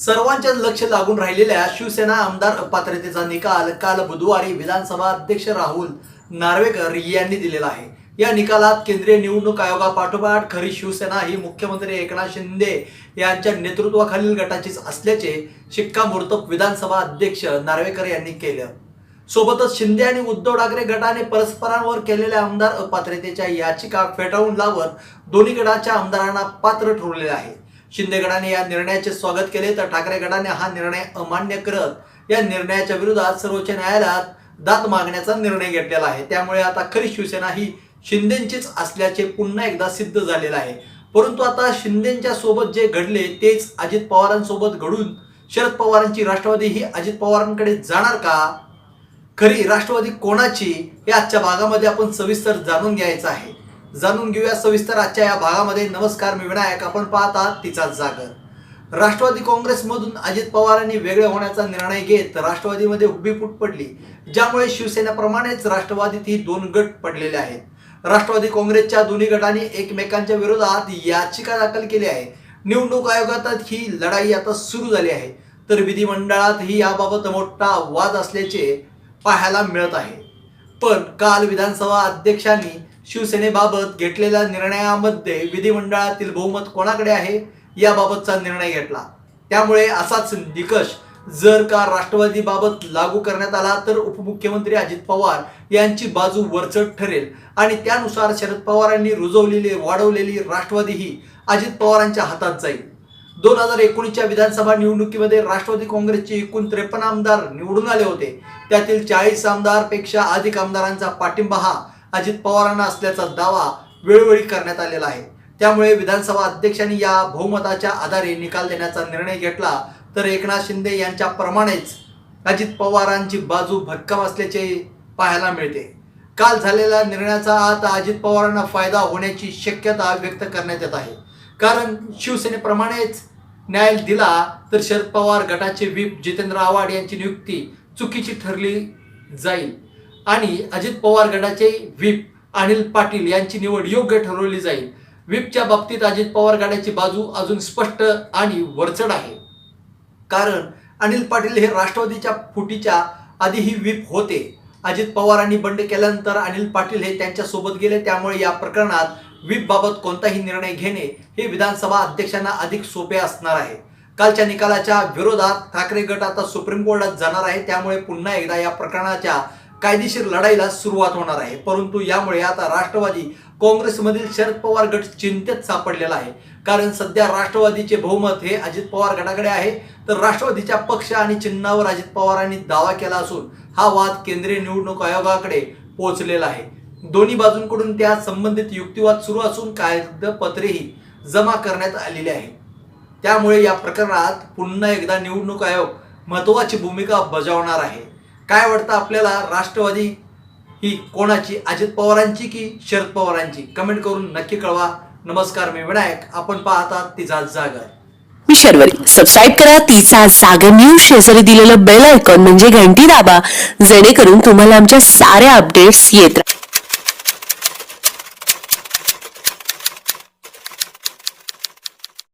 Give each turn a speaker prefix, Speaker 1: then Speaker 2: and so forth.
Speaker 1: सर्वांचे लक्ष लागून राहिलेल्या शिवसेना आमदार पात्रतेचा निकाल काल बुधवारी विधानसभा अध्यक्ष राहुल नार्वेकर यांनी दिलेला आहे. या निकालात केंद्रीय निवडणूक आयोगापाठोपाठ खरी शिवसेना ही मुख्यमंत्री एकनाथ शिंदे यांच्या नेतृत्वाखालील गटाचीच असल्याचे शिक्कामोर्तब विधानसभा अध्यक्ष नार्वेकर यांनी केलं. सोबतच शिंदे आणि उद्धव ठाकरे गटाने परस्परांवर केलेल्या आमदार अपात्रतेच्या याचिका फेटाळून लावत दोन्ही गटाच्या आमदारांना पात्र ठरवलेले आहे. शिंदे गटाने या निर्णयाचे स्वागत केले तर ठाकरे गटाने हा निर्णय अमान्य करत या निर्णयाच्या विरोधात सर्वोच्च न्यायालयात दात मागण्याचा निर्णय घेतलेला आहे. त्यामुळे आता खरी शिवसेना ही शिंदेचीच असल्याचे पुन्हा एकदा सिद्ध झालेलं आहे. परंतु आता शिंदेच्या सोबत जे घडले तेच अजित पवारांसोबत घडून शरद पवारांची राष्ट्रवादी ही अजित पवारांकडे जाणार का? खरी राष्ट्रवादी कोणाची? हे आजच्या भागामध्ये आपण सविस्तर जाणून घ्यायचं आहे. जाणून घेऊया सविस्तर आजच्या या भागामध्ये. नमस्कार मी विनायक. आपण पाहता तिचा जागर. राष्ट्रवादी काँग्रेसमधून अजित पवारांनी वेगळे होण्याचा निर्णय घेत राष्ट्रवादीमध्ये उभी फूट पडली ज्यामुळे शिवसेनेप्रमाणेच राष्ट्रवादीत ही दोन गट पडलेले आहेत. राष्ट्रवादी काँग्रेसच्या दोन्ही गटांनी एकमेकांच्या विरोधात याचिका दाखल केली आहे. निवडणूक आयोगात ही लढाई आता सुरू झाली आहे. तर विधिमंडळातही याबाबत मोठा वाद असल्याचे पाहायला मिळत आहे. पण काल विधानसभा अध्यक्षांनी शिवसेनेबाबत घेतलेल्या निर्णयामध्ये विधिमंडळातील बहुमत कोणाकडे आहे याबाबतचा निर्णय घेतला. त्यामुळे असाच निकष जर का राष्ट्रवादीबाबत लागू करण्यात आला तर उपमुख्यमंत्री अजित पवार यांची बाजू वरचढ ठरेल. आणि त्यानुसार शरद पवारांनी रुजवलेली वाढवलेली राष्ट्रवादी ही अजित पवारांच्या हातात जाईल. दोन हजार एकोणीसच्या विधानसभा निवडणुकीमध्ये राष्ट्रवादी काँग्रेसचे एकूण त्रेपन्न आमदार निवडून आले होते. त्यातील चाळीस आमदारपेक्षा अधिक आमदारांचा पाठिंबा हा अजित पवारांना असल्याचा दावा वेळोवेळी करण्यात आलेला आहे. त्यामुळे विधानसभा अध्यक्षांनी या बहुमताच्या आधारे निकाल देण्याचा निर्णय घेतला. तर एकनाथ शिंदे यांच्या प्रमाणेच अजित पवारांची बाजू भक्कम असल्याचे पाहायला मिळते. काल झालेल्या निर्णयाचा आता अजित पवारांना फायदा होण्याची शक्यता व्यक्त करण्यात येत आहे. कारण शिवसेनेप्रमाणेच न्याय दिला तर शरद पवार गटाचे व्हीप जितेंद्र आव्हाड यांची नियुक्ती चुकीची ठरली जाईल. आणि अजित पवार गटाचे व्हीप अनिल पाटील यांची निवड योग्य ठरवली जाईल. व्हीपच्या बाबतीत अजित पवार गटाची बाजू अजून स्पष्ट आणि वरचढ आहे. कारण अनिल पाटील हे राष्ट्रवादीच्या फुटीच्या आधीही व्हीप होते. अजित पवारांनी बंड केल्यानंतर अनिल पाटील हे त्यांच्यासोबत गेले त्यामुळे या प्रकरणात व्हीपबाबत कोणताही निर्णय घेणे हे विधानसभा अध्यक्षांना अधिक सोपे असणार आहे. कालच्या निकालाच्या विरोधात ठाकरे गट आता सुप्रीम कोर्टात जाणार आहे त्यामुळे पुन्हा एकदा या प्रकरणाच्या कायदेशीर लढाईला सुरुवात होणार आहे. परंतु यामुळे आता राष्ट्रवादी काँग्रेसमधील शरद पवार गट चिंतेत सापडलेला आहे. कारण सध्या राष्ट्रवादीचे बहुमत हे अजित पवार गटाकडे आहे. तर राष्ट्रवादीच्या पक्ष आणि चिन्हावर अजित पवारांनी दावा केला असून हा वाद केंद्रीय निवडणूक आयोगाकडे पोहोचलेला आहे. दोन्ही बाजूंकडून त्या संबंधित युक्तिवाद सुरू असून कागदपत्रेही जमा करण्यात आलेली आहे. त्यामुळे या प्रकरणात पुन्हा एकदा निवडणूक आयोग महत्वाची भूमिका बजावणार आहे. काय वाटतं आपल्याला राष्ट्रवादी ही कोणाची? अजित पवारांची की शरद पवारांची? कमेंट करून नक्की कळवा. नमस्कार मी विनायक. आपण पाहतात तिचा जागर.
Speaker 2: मी शर्वरी. सबस्क्राईब करा. तिचा जागर न्यूज शेजारी दिलेलं बेल आयकॉन म्हणजे घंटी दाबा. जेणेकरून तुम्हाला आमच्या साऱ्या अपडेट्स येत